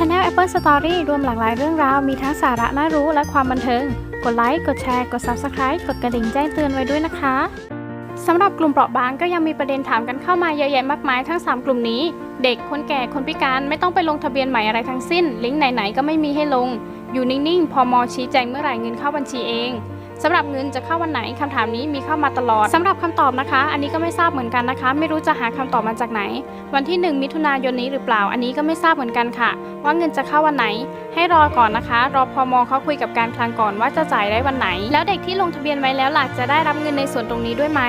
Channel Apple Story รวมหลากหลายเรื่องราว มีทั้งสาระน่ารู้และความบันเทิง กดไลค์ กดแชร์ กด Subscribe กดกระดิ่งแจ้งเตือนไว้ด้วยนะคะ สำหรับกลุ่มเปราะบางก็ยังมีประเด็นถามกันเข้ามาเยอะแยะมากมายทั้ง 3 กลุ่มนี้ เด็ก คนแก่ คนพิการไม่ต้องไปลงทะเบียนใหม่อะไรทั้งสิ้น ลิงก์ไหนๆก็ไม่มีให้ลง อยู่นิ่งๆ พอมอชี้แจงเมื่อไหร่เงินเข้าบัญชีเอง สำหรับเงินจะเข้าวันไหนคำถามนี้มีเข้ามาตลอดสำหรับคำตอบนะคะ อันนี้ก็ไม่ทราบเหมือนกันนะคะ ไม่รู้จะหาคำตอบมาจากไหน วันที่ 1 มิถุนายนนี้หรือเปล่า อันนี้ก็ไม่ทราบเหมือนกันค่ะ ว่าเงินจะเข้าวันไหน ให้รอก่อนนะคะ รอพอมเขาคุยกับการคลังก่อนว่าจะจ่ายได้วันไหน แล้วเด็กที่ลงทะเบียนไว้แล้วหลักจะได้รับเงินในส่วนตรงนี้ด้วยไหม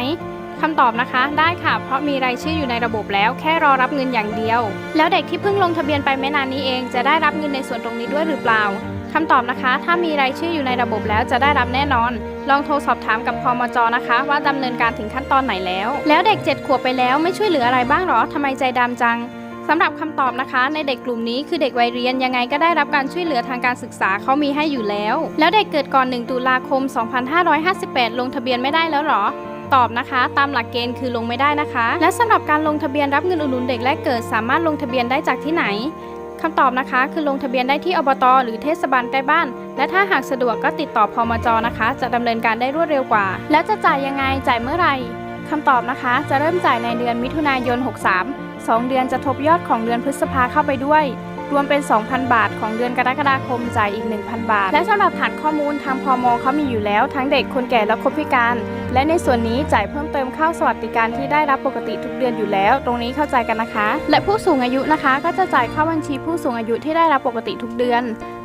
คำตอบนะคะ ได้ค่ะ เพราะมีรายชื่ออยู่ในระบบแล้ว แค่รอรับเงินอย่างเดียว แล้วเด็กที่เพิ่งลงทะเบียนไปไม่นานนี้เอง จะได้รับเงินในส่วนตรงนี้ด้วยหรือเปล่า คำตอบนะคะ ถ้ามีรายชื่ออยู่ในระบบแล้วจะได้รับแน่นอน ลองโทรสอบถามกับพมจนะคะ ว่าดำเนินการถึงขั้นตอนไหนแล้ว แล้วเด็ก 7 ขวบไปแล้วไม่ช่วยเหลืออะไรบ้างหรอทำไมใจดำจังสำหรับคำตอบนะคะ ในเด็กกลุ่มนี้คือเด็กวัยเรียนยังไงก็ได้รับการช่วยเหลือทางการศึกษาเขามีให้อยู่แล้ว แล้วเด็กเกิดก่อน 1 ตุลาคม 2558 ลงทะเบียนไม่ได้แล้วหรอตอบนะคะ ตามหลักเกณฑ์คือลงไม่ได้นะคะ และสำหรับการลงทะเบียนรับเงินอุดหนุนเด็กแรกเกิด สามารถลงทะเบียนได้จากที่ไหน คำตอบนะคะ คือลงทะเบียนได้ที่อบต หรือเทศบาลใกล้บ้าน และถ้าหากสะดวกก็ติดต่อพอมจนะคะ จะดำเนินการได้รวดเร็วกว่า แล้วจะจ่ายยังไงจ่ายเมื่อไหร่คำตอบนะคะ จะเริ่มจ่ายในเดือนมิถุนายน 63 2 เดือนจะทบยอดของเดือนพฤษภาเข้าไปด้วย รวมเป็น 2,000 บาท ของเดือนกรกฎาคมจ่ายอีก 1,000 บาท และสำหรับฐานข้อมูลทางพมเขามีอยู่แล้ว ทั้งเด็กคนแก่และคนพิการ และในส่วนนี้จ่ายเพิ่มเติมเข้าสวัสดิการที่ได้รับปกติทุกเดือนอยู่แล้ว ตรงนี้เข้าใจกันนะคะ และผู้สูงอายุนะคะ ก็จะจ่ายเข้าบัญชีผู้สูงอายุที่ได้รับปกติทุกเดือน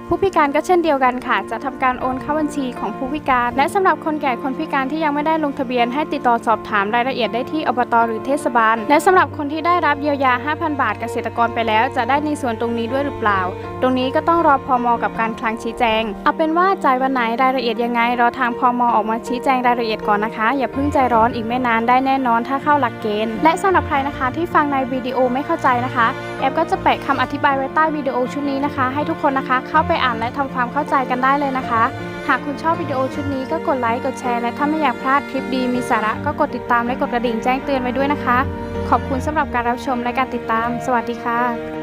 ผู้พิการก็เช่นเดียวกันค่ะ จะทำการโอนเข้าบัญชีของผู้พิการ และสำหรับคนแก่คนพิการที่ยังไม่ได้ลงทะเบียนให้ติดต่อสอบถามรายละเอียดได้ที่อบตหรือเทศบาล และสำหรับคนที่ได้รับเยียวยา 5,000 บาทเกษตรกรไปแล้ว จะได้ในส่วนตรงนี้ด้วยหรือเปล่า ตรงนี้ก็ต้องรอพอมกับการคลังชี้แจง เอาเป็นว่าจ่ายวันไหนรายละเอียดยังไง รอทางพอมออกมาชี้แจงรายละเอียดก่อนนะคะ อย่าเพิ่งใจร้อนอีกไม่นานได้แน่นอนถ้าเข้าหลักเกณฑ์ และสำหรับใครนะคะที่ฟังในวิดีโอไม่เข้าใจนะคะ อปก็จะแปะคำอธิบายไว้ใต้วิดีโอชุดนี้นะคะ ให้ทุกคนนะคะเข้าไปอ่านและทำความเข้าใจกันได้เลยนะคะ หากคุณชอบวิดีโอชุดนี้ก็กดไลค์กดแชร์และถ้าไม่อยากพลาดคลิปดีมีสาระก็กดติดตามและกดกระดิ่งแจ้งเตือนไว้ด้วยนะคะ ขอบคุณสำหรับการรับชมและการติดตาม สวัสดีค่ะ